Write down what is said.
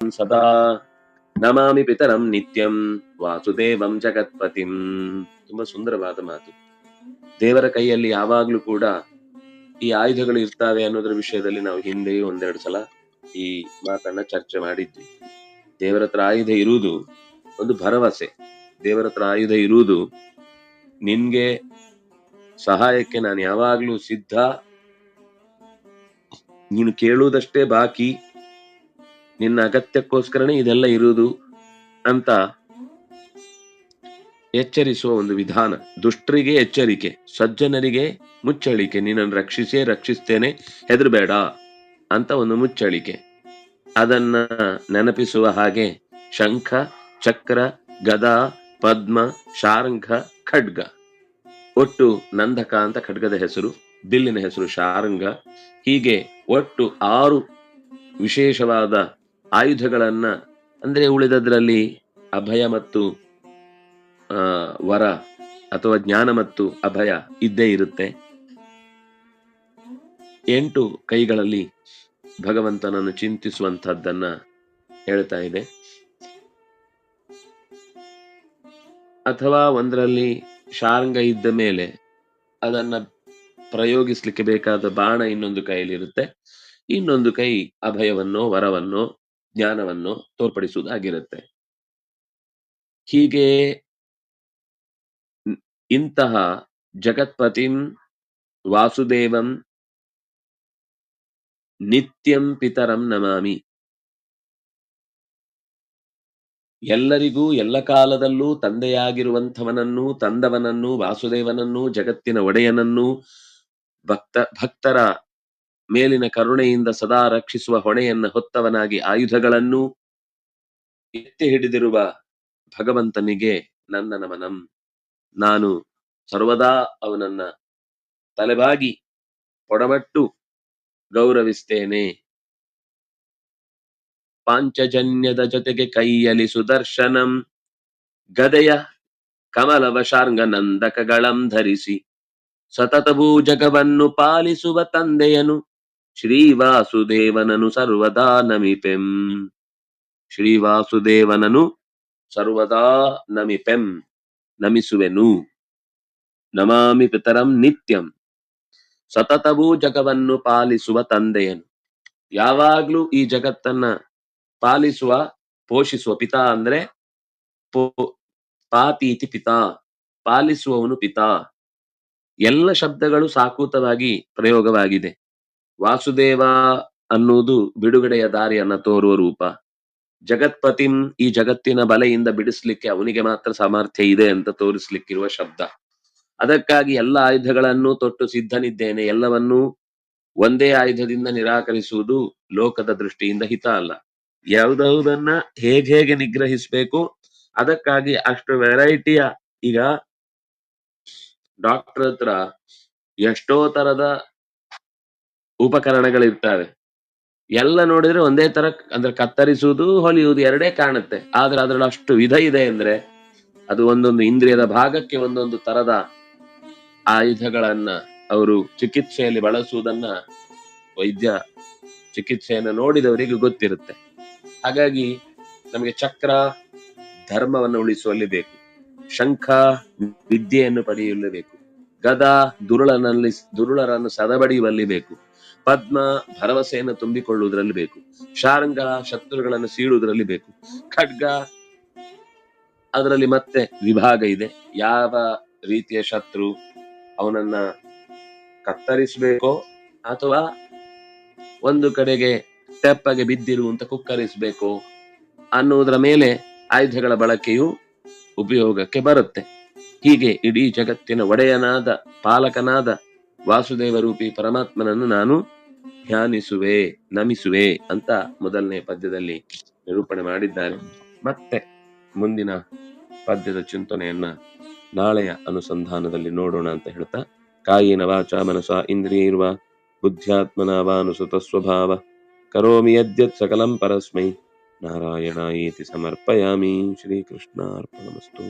ಸದಾ ನಮಾಮಿ ಪಿತರಂ ನಿತ್ಯಂ ವಾಸುದೇವಂ ಜಗತ್ಪತಿಂ ತುಂಬಾ ಸುಂದರವಾದ ಮಾತು. ದೇವರ ಕೈಯಲ್ಲಿ ಯಾವಾಗ್ಲೂ ಕೂಡ ಈ ಆಯುಧಗಳು ಇರ್ತಾವೆ ಅನ್ನೋದ್ರ ವಿಷಯದಲ್ಲಿ ನಾವು ಹಿಂದೆಯೂ ಒಂದೆರಡು ಸಲ ಈ ಮಾತನ್ನ ಚರ್ಚೆ ಮಾಡಿದ್ವಿ. ದೇವರ ಹತ್ರ ಆಯುಧ ಇರುವುದು ಒಂದು ಭರವಸೆ. ದೇವರ ಹತ್ರ ಆಯುಧ ಇರುವುದು ನಿನ್ಗೆ ಸಹಾಯಕ್ಕೆ ನಾನು ಯಾವಾಗ್ಲೂ ಸಿದ್ಧ. ನೀನು ಕೇಳುವುದಷ್ಟೇ ಬಾಕಿ. ನಿನ್ನ ಅಗತ್ಯಕ್ಕೋಸ್ಕರನೇ ಇದೆಲ್ಲ ಇರುವುದು ಅಂತ ಎಚ್ಚರಿಸುವ ಒಂದು ವಿಧಾನ. ದುಷ್ಟರಿಗೆ ಎಚ್ಚರಿಕೆ, ಸಜ್ಜನರಿಗೆ ಮುಚ್ಚಳಿಕೆ. ನಿನ್ನನ್ನು ರಕ್ಷಿಸೇ, ರಕ್ಷಿಸ್ತೇನೆ, ಹೆದರಬೇಡ ಅಂತ ಒಂದು ಮುಚ್ಚಳಿಕೆ. ಅದನ್ನ ನೆನಪಿಸುವ ಹಾಗೆ ಶಂಖ, ಚಕ್ರ, ಗದಾ, ಪದ್ಮ ಶಾರಂಗ ಖಡ್ಗ. ಒಟ್ಟು ನಂದಕ ಅಂತ ಖಡ್ಗದ ಹೆಸರು, ಬಿಲ್ಲಿನ ಹೆಸರು ಶಾರಂಗ ಹೀಗೆ ಒಟ್ಟು ಆರು ವಿಶೇಷವಾದ ಆಯುಧಗಳನ್ನ, ಅಂದ್ರೆ ಉಳಿದದ್ರಲ್ಲಿ ಅಭಯ ಮತ್ತು ವರ ಅಥವಾ ಜ್ಞಾನ ಮತ್ತು ಅಭಯ ಇದ್ದೇ ಇರುತ್ತೆ. ಎಂಟು ಕೈಗಳಲ್ಲಿ ಭಗವಂತನನ್ನು ಚಿಂತಿಸುವಂತಹದ್ದನ್ನ ಹೇಳ್ತಾ ಇದೆ. ಅಥವಾ ಒಂದರಲ್ಲಿ ಶಾರಂಗ ಇದ್ದ ಮೇಲೆ ಅದನ್ನ ಪ್ರಯೋಗಿಸ್ಲಿಕ್ಕೆ ಬೇಕಾದ ಬಾಣ ಇನ್ನೊಂದು ಕೈಯಲ್ಲಿ ಇರುತ್ತೆ ಇನ್ನೊಂದು ಕೈ ಅಭಯವನ್ನೋ, ವರವನ್ನೋ ಜ್ಞಾನವನ್ನೋ ತೋರ್ಪಡಿಸುವುದಾಗಿರುತ್ತೆ. ಹೀಗೆ ಇಂತಹ ಜಗತ್ಪತಿಂ ವಾಸುದೇವಂ ನಿತ್ಯಂ ಪಿತರಂ ನಮಾಮಿ. ಎಲ್ಲರಿಗೂ ಎಲ್ಲ ಕಾಲದಲ್ಲೂ ತಂದೆಯಾಗಿರುವಂಥವನನ್ನು, ತಂದವನನ್ನು, ವಾಸುದೇವನನ್ನು, ಜಗತ್ತಿನ ಒಡೆಯನನ್ನು ಭಕ್ತ, ಭಕ್ತರ ಮೇಲಿನ ಕರುಣೆಯಿಂದ ಸದಾ ರಕ್ಷಿಸುವ ಹೊಣೆಯನ್ನ ಹೊತ್ತವನಾಗಿ ಆಯುಧಗಳನ್ನು ಎತ್ತಿ ಹಿಡಿದಿರುವ ಭಗವಂತನಿಗೆ ನನ್ನ ನಮನಂ ನಾನು ಸರ್ವದಾ ಅವನನ್ನ ತಲೆಬಾಗಿ ಪೊಡಮಟ್ಟು ಗೌರವಿಸ್ತೇನೆ. ಪಾಂಚಜನ್ಯದ ಜೊತೆಗೆ ಕೈಯಲ್ಲಿ ಸುದರ್ಶನಂ. ಗದೆಯ ಕಮಲವಶಾರ್ಂಗ ನಂದಕಗಳಂ ಧರಿಸಿ ಸತತವೂ ಜಗವನ್ನು ಪಾಲಿಸುವ ತಂದೆಯನು ಶ್ರೀವಾಸುದೇವನನು ಸರ್ವದಾ ನಮಿಪೆಂ. ಶ್ರೀವಾಸುದೇವನನು ಸರ್ವದಾ ನಮಿಪೆಂ. ನಮಿಸುವೆನು. ನಮಾಮಿ ಪಿತರಂ ನಿತ್ಯಂ. ಸತತವೂ ಜಗವನ್ನು ಪಾಲಿಸುವ ತಂದೆಯನು. ಯಾವಾಗ್ಲೂ ಈ ಜಗತ್ತನ್ನ ಪಾಲಿಸುವ, ಪೋಷಿಸುವ ಪಿತಾ ಅಂದ್ರೆ ಪಾತೀತಿ ಪಿತಾ, ಪಾಲಿಸುವವನು ಪಿತಾ. ಎಲ್ಲ ಶಬ್ದಗಳು ಸಾಕೂತವಾಗಿ ಪ್ರಯೋಗವಾಗಿದೆ. ವಾಸುದೇವ ಅನ್ನುವುದು ಬಿಡುಗಡೆಯ ದಾರಿಯನ್ನ ತೋರುವ ರೂಪ. ಜಗತ್ಪತಿಂ ಈ ಜಗತ್ತಿನ ಬಲೆಯಿಂದ ಬಿಡಿಸ್ಲಿಕ್ಕೆ ಅವನಿಗೆ ಮಾತ್ರ ಸಾಮರ್ಥ್ಯ ಇದೆ ಅಂತ ತೋರಿಸ್ಲಿಕ್ಕಿರುವ ಶಬ್ದ. ಅದಕ್ಕಾಗಿ ಎಲ್ಲ ಆಯುಧಗಳನ್ನು ತೊಟ್ಟು ಸಿದ್ಧನಿದ್ದೇನೆ. ಎಲ್ಲವನ್ನೂ ಒಂದೇ ಆಯುಧದಿಂದ ನಿರಾಕರಿಸುವುದು ಲೋಕದ ದೃಷ್ಟಿಯಿಂದ ಹಿತ ಅಲ್ಲ. ಯಾವುದನ್ನ ಹೇಗೆ ಹೇಗೆ ನಿಗ್ರಹಿಸಬೇಕು, ಅದಕ್ಕಾಗಿ ಅಷ್ಟು ವೆರೈಟಿಯ ಈಗ ಡಾಕ್ಟರ್ ಹತ್ರ ಎಷ್ಟೋ ತರದ ಉಪಕರಣಗಳಿರ್ತವೆ. ಎಲ್ಲ ನೋಡಿದ್ರೆ ಒಂದೇ ತರ ಅಂದ್ರೆ ಕತ್ತರಿಸುವುದು, ಹೊಲಿಯುವುದು ಎರಡೇ ಕಾಣುತ್ತೆ. ಆದ್ರೆ ಅದ್ರಲ್ಲಿ ಅಷ್ಟು ವಿಧ ಇದೆ ಅಂದ್ರೆ ಅದು ಒಂದೊಂದು ಇಂದ್ರಿಯದ ಭಾಗಕ್ಕೆ ಒಂದೊಂದು ತರದ ಆಯುಧಗಳನ್ನ ಅವರು ಚಿಕಿತ್ಸೆಯಲ್ಲಿ ಬಳಸುವುದನ್ನ ವೈದ್ಯ ಚಿಕಿತ್ಸೆಯನ್ನು ನೋಡಿದವರಿಗೆ ಗೊತ್ತಿರುತ್ತೆ. ಹಾಗಾಗಿ ನಮಗೆ ಚಕ್ರ ಧರ್ಮವನ್ನು ಉಳಿಸುವಲ್ಲಿ ಬೇಕು. ಶಂಖ ವಿದ್ಯೆಯನ್ನು ಪಡೆಯಲೇಬೇಕು ಗದ ದುರುಳನಲ್ಲಿ ದುರುಳರನ್ನು ಸದಬಡಿಯುವಲ್ಲಿ ಬೇಕು. ಪದ್ಮ ಭರವಸೆಯನ್ನು ತುಂಬಿಕೊಳ್ಳುವುದರಲ್ಲಿ ಬೇಕು. ಶಾರಂಗ ಶತ್ರುಗಳನ್ನು ಸೀಳುವುದರಲ್ಲಿ ಬೇಕು. ಖಡ್ಗ, ಅದರಲ್ಲಿ ಮತ್ತೆ ವಿಭಾಗ ಇದೆ. ಯಾವ ರೀತಿಯ ಶತ್ರು ಅವನನ್ನ ಕತ್ತರಿಸಬೇಕೋ ಅಥವಾ ಒಂದು ಕಡೆಗೆ ತೆಪ್ಪಗೆ ಬಿದ್ದಿರುವಂತ ಕುಕ್ಕರಿಸಬೇಕು ಅನ್ನುವುದರ ಮೇಲೆ ಆಯುಧಗಳ ಬಳಕೆಯು ಉಪಯೋಗಕ್ಕೆ ಬರುತ್ತೆ. ಹೀಗೆ ಇಡೀ ಜಗತ್ತಿನ ಒಡೆಯನಾದ, ಪಾಲಕನಾದ ವಾಸುದೇವ ರೂಪಿ ಪರಮಾತ್ಮನನ್ನು ನಾನು ಧ್ಯಾನಿಸುವೆ, ನಮಿಸುವೆ ಅಂತ ಮೊದಲನೇ ಪದ್ಯದಲ್ಲಿ ನಿರೂಪಣೆ ಮಾಡಿದ್ದಾರೆ. ಮತ್ತೆ ಮುಂದಿನ ಪದ್ಯದ ಚಿಂತನೆಯನ್ನ ನಾಳೆಯ ಅನುಸಂಧಾನದಲ್ಲಿ ನೋಡೋಣ ಅಂತ ಹೇಳ್ತಾ, ಕಾಯಿನ ವಾಚ ಮನಸ ಇಂದ್ರಿಯರ್ವ ಬುದ್ಧ್ಯಾತ್ಮನ ವಾನುಸುತ ಸ್ವಭಾವ, ಕರೋಮಿ ಯದ್ಯತ್ ಸಕಲಂ ಪರಸ್ಮೈ ನಾರಾಯಣ ನಾರಾಯಣಾಯೇತಿ ಸಮರ್ಪಯಾಮಿ ಶ್ರೀಕೃಷ್ಣಾರ್ಪಣಮಸ್ತು